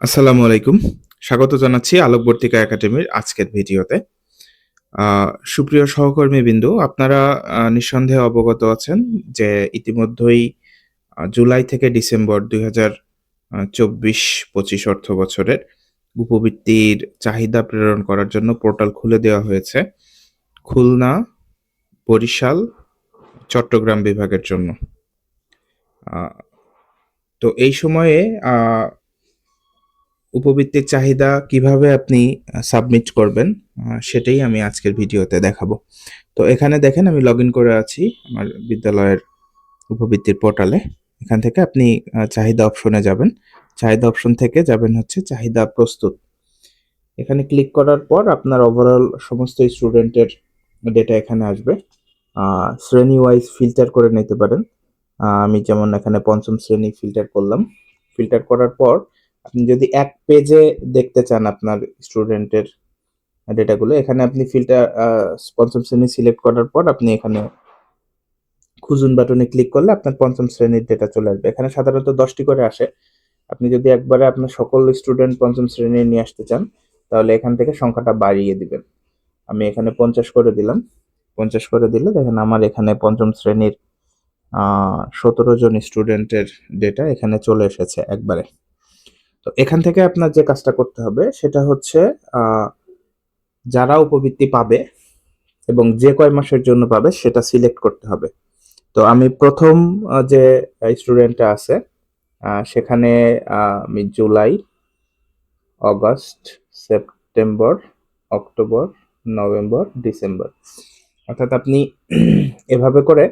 আসসালামু আলাইকুম। স্বাগত জানাচ্ছি আলোকবর্তিকা একাডেমির আজকের ভিডিওতে। সুপ্রিয় সহকর্মী বিন্দু, আপনারা নিঃসন্দেহে অবগত আছেন যে ইতিমধ্যেই জুলাই থেকে ডিসেম্বর দুই হাজার চব্বিশ পঁচিশ অর্থ বছরের উপবৃত্তির চাহিদা প্রেরণ করার জন্য পোর্টাল খুলে দেওয়া হয়েছে। খুলনা, বরিশাল, চট্টগ্রাম বিভাগের জন্য। তো এই সময়ে উপবৃত্তির চাহিদা কীভাবে আপনি সাবমিট করবেন সেটাই আমি আজকের ভিডিওতে দেখাবো। তো এখানে দেখেন আমি লগ করে আছি আমার বিদ্যালয়ের উপবৃত্তির পোর্টালে এখান থেকে আপনি চাহিদা অপশনে যাবেন। চাহিদা অপশন থেকে যাবেন হচ্ছে চাহিদা প্রস্তুত। এখানে ক্লিক করার পর আপনার ওভারঅল সমস্ত স্টুডেন্টের ডেটা এখানে আসবে। শ্রেণি ওয়াইজ ফিল্টার করে নিতে পারেন। আমি যেমন এখানে পঞ্চম শ্রেণি ফিল্টার করলাম। ফিল্টার করার পর আপনি যদি এক পেজে দেখতে চান আপনার স্টুডেন্টের ডেটাগুলো এখানে আপনি ফিল্টার পঞ্চম শ্রেণি সিলেক্ট করার পর আপনি এখানে খুঁজুন বাটনে ক্লিক করলে আপনার পঞ্চম শ্রেণির ডেটা চলে আসবে। এখানে সাধারণত দশটি করে আসে। আপনি যদি একবারে আপনার সকল স্টুডেন্ট পঞ্চম শ্রেণি নিয়ে আসতে চান, তাহলে এখান থেকে সংখ্যাটা বাড়িয়ে দিবেন। আমি এখানে পঞ্চাশ করে দিলাম। পঞ্চাশ করে দিলে দেখেন আমার এখানে পঞ্চম শ্রেণির সতেরো জন স্টুডেন্টের ডেটা এখানে চলে এসেছে একবারে। তো এখান থেকে আপনার যে কাজটা করতে হবে, সেটা হচ্ছে যারা উপবৃত্তি পাবে এবং যে কয় মাসের জন্য পাবে, সেটা সিলেক্ট করতে হবে। তো আমি প্রথম যে স্টুডেন্টটা আছে সেখানে আমি July, August, September, October, November, December. অর্থাৎ আপনি এভাবে করে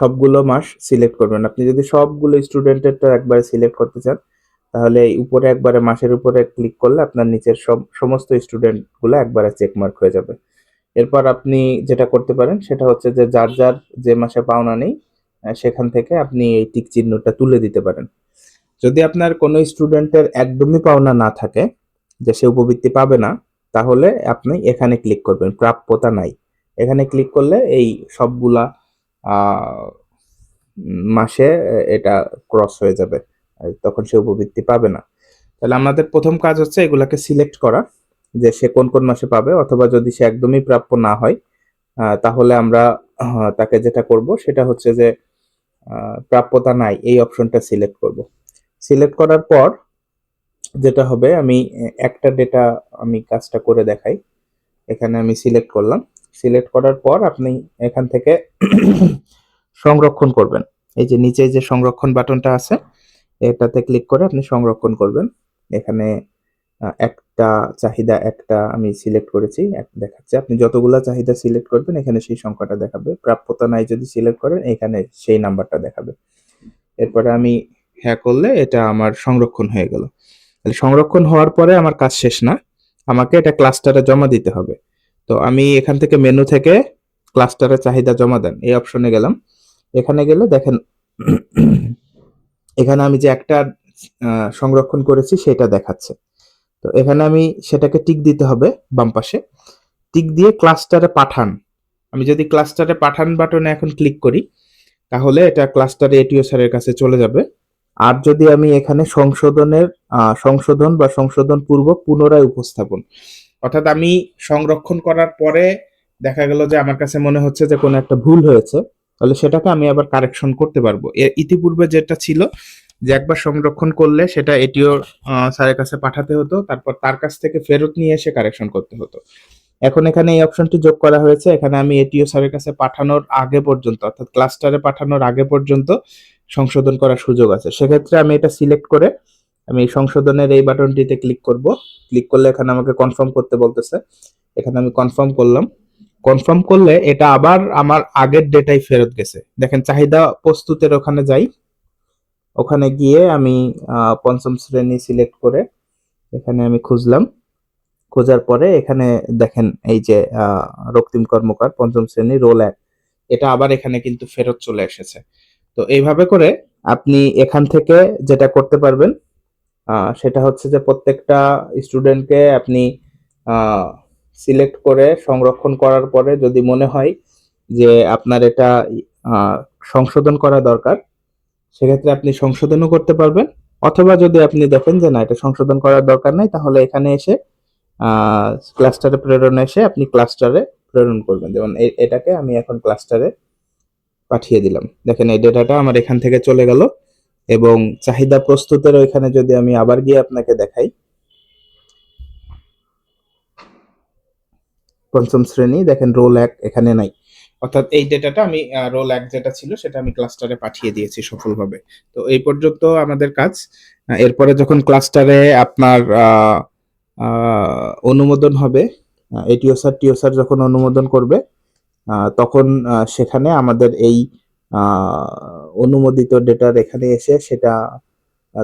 সবগুলো মাস সিলেক্ট করবেন। আপনি যদি সবগুলো স্টুডেন্টেরটা একবারে সিলেক্ট করতে চান তাহলে উপরে একবারে মাসের উপরে ক্লিক করলে আপনার নিচের সব, সমস্ত স্টুডেন্টগুলো একবারে চেকমার্ক হয়ে যাবে। এরপর আপনি যেটা করতে পারেন সেটা হচ্ছে যে যার যার যে মাসে পাওনা নেই সেখান থেকে আপনি এই টিক চিহ্নটা তুলে দিতে পারেন। যদি আপনার কোনো স্টুডেন্টের একদমই পাওনা না থাকে, যে সে উপবৃত্তি পাবে না, তাহলে আপনি এখানে ক্লিক করবেন, প্রাপ্যতা নাই। এখানে ক্লিক করলে এই সবগুলা মাসে এটা ক্রস হয়ে যাবে। তখন সে উপবৃত্তি পাবে না। তাহলে আমাদের প্রথম কাজ হচ্ছে এগুলাকে সিলেক্ট করা, যে সে কোন কোন মাসে পাবে, অথবা যদি সে একদমই প্রাপ্য না হয় তাহলে আমরা তাকে যেটা করব সেটা হচ্ছে যে প্রাপ্যতা নাই, এই অপশনটা সিলেক্ট করব। সিলেক্ট করার পর যেটা হবে, আমি একটা ডেটা আমি কাজটা করে দেখাই। এখানে আমি সিলেক্ট করলাম। সিলেক্ট করার পর আপনি এখান থেকে সংরক্ষণ করবেন। এই যে নিচে যে সংরক্ষণ বাটনটা আছে এটাতে ক্লিক করে আপনি সংরক্ষণ করবেন। এখানে একটা চাহিদা একটা আমি সিলেক্ট করেছি। দেখাচ্ছে আপনি যতগুলা চাহিদা সিলেক্ট করবেন, এখানে সেই সংখ্যাটা দেখাবে। প্রাপ্যতা নাই যদি সিলেক্ট করেন, এখানে সেই নাম্বারটা দেখাবে। এরপরে আমি হ্যাঁ করলে এটা আমার সংরক্ষণ হয়ে গেল। তাহলে সংরক্ষণ হওয়ার পরে আমার কাজ শেষ না। আমাকে এটা ক্লাস্টারে জমা দিতে হবে। তো আমি এখান থেকে মেনু থেকে ক্লাস্টারে চাহিদা জমা দেন। এই অপশনে গেলাম। এখানে গেলে দেখেন এখানে আমি যে একটা সংরক্ষণ করেছি সেটা দেখাচ্ছে। তো এখানে আমি সেটাকে টিক দিতে হবে বাম পাশে। টিক দিয়ে ক্লাস্টারে পাঠান। আমি যদি ক্লাস্টারে পাঠান বাটনে এখন ক্লিক করি, তাহলে এটা ক্লাস্টারে এটিও স্যারের কাছে চলে যাবে। আর যদি আমি এখানে সংশোধনের সংশোধন বা সংশোধন পূর্ব পুনরায় উপস্থাপন, অর্থাৎ আমি সংরক্ষণ করার পরে দেখা গেল যে আমার কাছে মনে হচ্ছে যে কোনো একটা ভুল হয়েছে তাহলে সেটাকে আমি আবার কারেকশন করতে পারব। এর ইতিপূর্বে যেটা ছিল যে একবার সংরক্ষণ করলে সেটা এটিও স্যারের কাছে পাঠাতে হতো, তারপর তার কাছ থেকে ফেরত নিয়ে এসে কারেকশন করতে হতো। এখন এখানে এই অপশনটি যোগ করা হয়েছে। এখানে আমি এটিও স্যারের কাছে পাঠানোর আগে পর্যন্ত, অর্থাৎ ক্লাস্টারে পাঠানোর আগে পর্যন্ত সংশোধন করার সুযোগ আছে। সেক্ষেত্রে আমি এটা সিলেক্ট করে আমি সংশোধনের এই বাটনটিতে ক্লিক করব। ক্লিক করলে এখানে আমাকে কনফার্ম করতে বলতেছে। এখানে আমি কনফার্ম করলাম। কনফার্ম করলে এটা আবার আমার আগের ডেটাই ফেরত গেছে। দেখেন, চাহিদা প্রস্তুতের ওখানে যাই। ওখানে গিয়ে আমি পঞ্চম শ্রেণি সিলেক্ট করে এখানে আমি খুঁজলাম। খোঁজার পরে এখানে দেখেন, এই যে রক্তিম কর্মকার, পঞ্চম শ্রেণি রোল এক। এটা আবার এখানে কিন্তু ফেরত চলে এসেছে। তো এইভাবে করে আপনি এখান থেকে যেটা করতে পারবেন সেটা হচ্ছে যে প্রত্যেকটা স্টুডেন্টকে আপনি সিলেক্ট করে সংরক্ষণ করার পরে যদি মনে হয় যে আপনার এটা সংশোধন করা দরকার, সেক্ষেত্রে আপনি সংশোধনও করতে পারবেন। অথবা যদি আপনি দেখেন যে না, এটা সংশোধন করার দরকার নাই, তাহলে এখানে এসে ক্লাস্টারে প্রেরণ এসে আপনি ক্লাস্টারে প্রেরণ করবেন। যেমন এটাকে আমি এখন ক্লাস্টারে পাঠিয়ে দিলাম। দেখেন এই ডেটাটা আমার এখান থেকে চলে গেল এবং চাহিদা প্রস্তুতের ওইখানে যদি আমি আবার গিয়ে আপনাকে দেখাই পঞ্চম শ্রেণি, দেখেন রোল এক এখানে নাই। অর্থাৎ এই ডেটাটা আমি রোল এক যেটা ছিল সেটা আমি ক্লাস্টারে পাঠিয়ে দিয়েছি সফলভাবে। তো এই পর্যন্ত আমাদের কাজ। এরপরে যখন ক্লাস্টারে আপনার অনুমোদন হবে এটিও স্যার টিও স্যার যখন অনুমোদন করবে তখন সেখানে আমাদের এই অনুমোদিত ডেটার এখানে এসে সেটা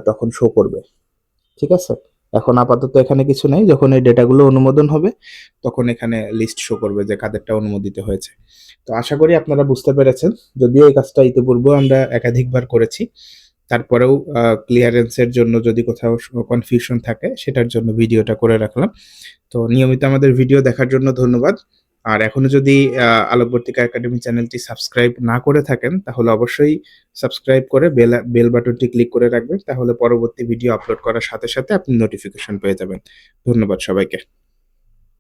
তখন শো করবে। ঠিক আছে? এখন আপাতত এখানে কিছু নেই। যখন এই ডেটাগুলো অনুমোদন হবে, তখন এখানে লিস্ট শো করবে যে কাদেরটা অনুমোদিত হয়েছে। তো আশা করি আপনারা বুঝতে পেরেছেন। যদিও এই কাজটা ইতিপূর্বেও আমরা একাধিকবার করেছি, তারপরেও ক্লিয়ারেন্সের জন্য যদি কোথাও কনফিউশন থাকে, সেটার জন্য ভিডিওটা করে রাখলাম। তো নিয়মিত আমাদের ভিডিও দেখার জন্য ধন্যবাদ। আর এখনও যদি আলোকবর্তিকা একাডেমি চ্যানেলটি সাবস্ক্রাইব না করে থাকেন, তাহলে অবশ্যই সাবস্ক্রাইব করে বেল বেল বাটনটি ক্লিক করে রাখবেন, তাহলে পরবর্তী ভিডিও আপলোড করার সাথে সাথে আপনি নোটিফিকেশন পেয়ে যাবেন। ধন্যবাদ সবাইকে।